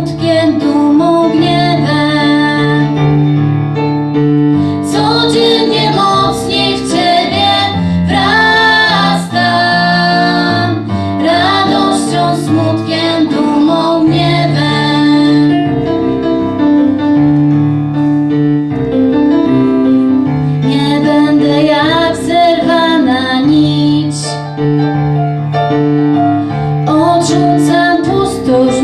smutkiem, dumą, gniewem. Codziennie mocniej w Ciebie wrastam, radością, smutkiem, dumą, gniewem. Nie będę jak zerwana nić, odrzucam pustosz